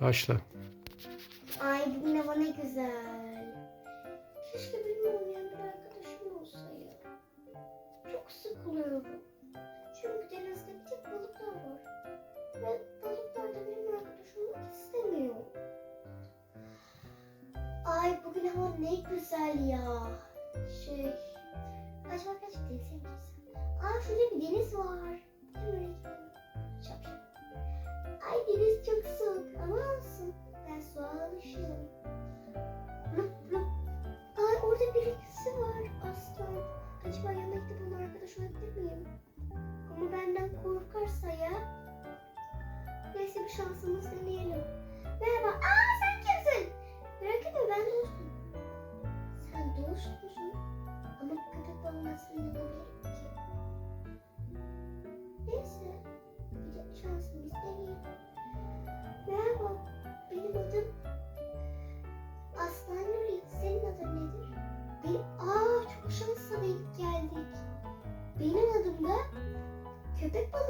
Başla. Ay hava ne güzel. Keşke benim olmayan bir arkadaşım olsa ya. Çok sıkılıyorum. Çünkü denizde bir tek balıklar var. Ve balıklar da benim arkadaşım olmak istemiyor. Ay bugün hava ne güzel ya. Şey... Acaba kaç denize girsem? Aa şurada bir deniz var. Hemen gidelim. Ben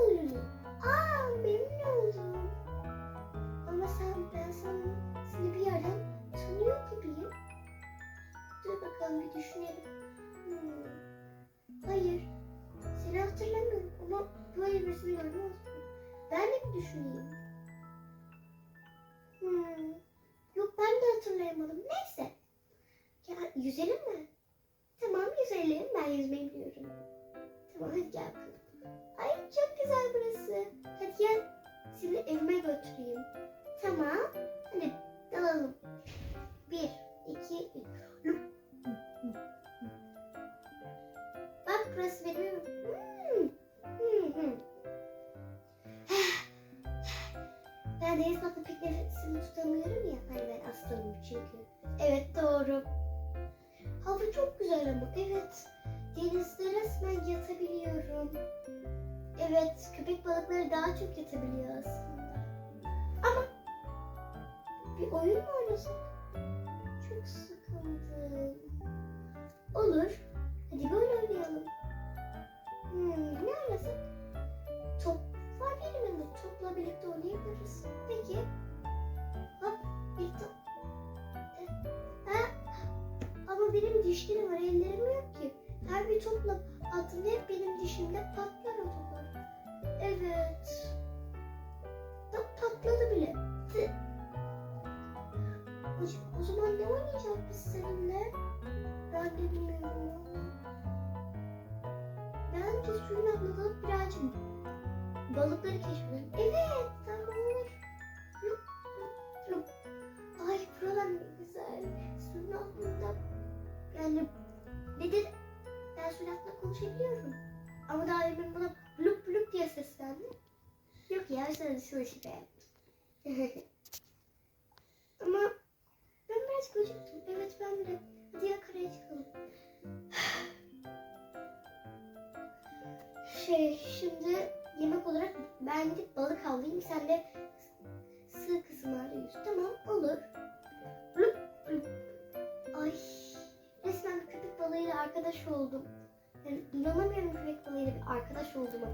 Nuri. Aa memnun oldum. Ama sen, ben sana, seni bir yerden tanıyor gibiyim. Dur bakalım bir düşünelim. Hmm. Hayır. Seni hatırlamıyorum ama böyle birisini görmez? Ben de bir düşüneyim. Hmm. Yok ben de hatırlayamadım. Neyse. Ya yüzelim mi? Tamam yüzelim. Ben yüzmeyi biliyorum. Tamam hadi gel bakalım. Ay çok güzel burası. Hadi gel. Seni evime götüreyim. Tamam. Hadi dalalım. Bir, iki, üç. Bak burası benim. Hmm. Hmm, hmm. Ben deniz balığı pek nefesimi tutamıyorum ya. Hani ben aslanım çünkü. Evet doğru. Hava çok güzel ama evet. Denizde resmen yatabiliyorum. Evet köpek balıkları daha çok yatabiliyor aslında. Ama bir oyun mu oynasak? Çok sıkıldım. Olur. Bir topla hep benim dişimde patlar o toplar. Evet. Bak patladı bile. O, o zaman ne oynayacağız biz seninle? Ben de bilmiyorum. Bence suyun dalıp birazcık balıkları keşfedelim. Evet, konuşabiliyorum. Ama daha demin bana lup lup diye seslendi. Yok ya sen şu işi be. Ama ben biraz geciktim. Evet ben de. Hadi ya çıkalım. Şey şimdi yemek olarak ben gidip balık avlayayım. Sen de sığ kısımlarda yüz. Tamam olur. Lup, lup. Ay resmen köpek balığıyla arkadaş oldum. Yani inanamıyorum köpek balığıyla bir arkadaş olduğuma.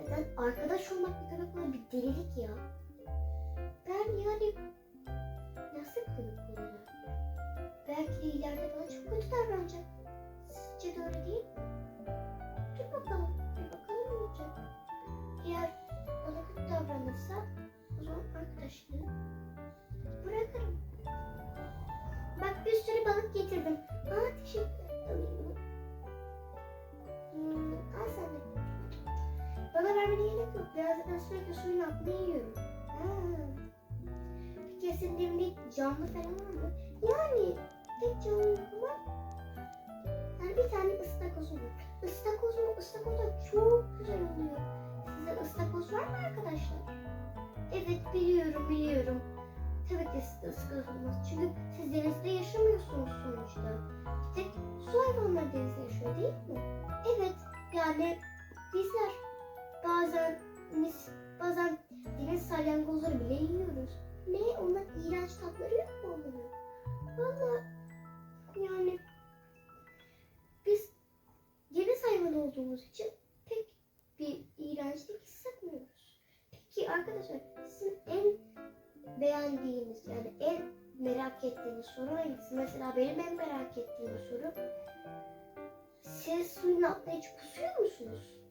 Neden arkadaş olmak bir köpek balığı bir delilik ya. Ben yani nasıl köpek balığı? Belki de ileride bana çok kötü davranacak. Sizce de öyle değil mi? Dur bakalım. Bir bakalım ne olacak. Eğer bana kötü davranırsa o zaman arkadaşlığı bırakırım. Bak bir sürü balık getirdim. Aa teşekkür ederim. Birazdan sürekli suyun altında yiyorum. Ha. Peki senin evinde canlı falan var mı? Yani tek canlı ama yani bir tane ıstakozum var. Istakoz mu? Istakoz da çok güzel oluyor. Size ıstakoz var mı arkadaşlar? Evet biliyorum biliyorum. Tabii ki sizde ıstakoz olmaz. Çünkü siz denizde yaşamıyorsunuz sonuçta. Tek su hayvanları denizde yaşıyor değil mi? Evet yani bizler bazen mis, bazen deniz salyangozları bile yiyoruz. Ne? Onlar iğrenç tatları yok mu onların? Valla yani biz deniz hayvanı olduğumuz için pek bir iğrençlik hissetmiyoruz. Peki arkadaşlar sizin en beğendiğiniz yani en merak ettiğiniz soru hangisi? Mesela benim en merak ettiğim soru siz suyun altına hiç pusuyor musunuz?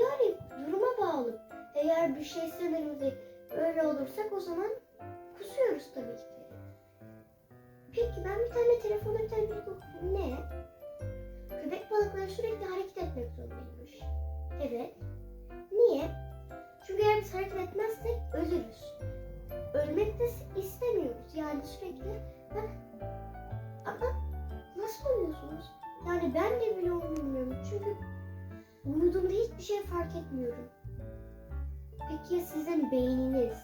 Yani duruma bağlı. Eğer bir şey sınırımızda öyle olursak o zaman kusuyoruz tabii ki. Peki ben bir tane telefonda bir tane bilgi. Ne? Köpek balıkları sürekli hareket etmek zorundaymış. Evet. Niye? Çünkü eğer biz hareket etmezsek ölürüz. Ölmek de istemiyoruz. Yani sürekli Aa, nasıl uyuyorsunuz? Yani ben de bile uyumuyorum. Çünkü uyuduğumda hiçbir şey fark etmiyorum. Peki ya sizin beyniniz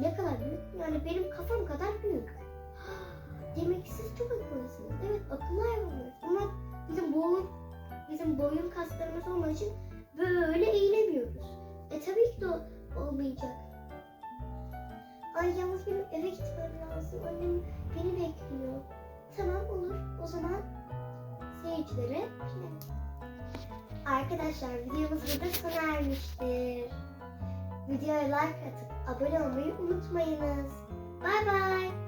ne kadar büyük? Yani benim kafam kadar büyük. Demek ki siz çok akıllısınız. Evet akıllı hayvanlar. Ama bizim boyun, bizim boyun kaslarımız olmadığı için böyle eğilemiyoruz. E tabii ki de olmayacak. Ay yalnız benim eve gitmem lazım. Annem beni bekliyor. Tamam olur. O zaman seyircilere final. Arkadaşlar videomuz burada sona ermiştir. Videoya like atıp abone olmayı unutmayınız. Bay bay.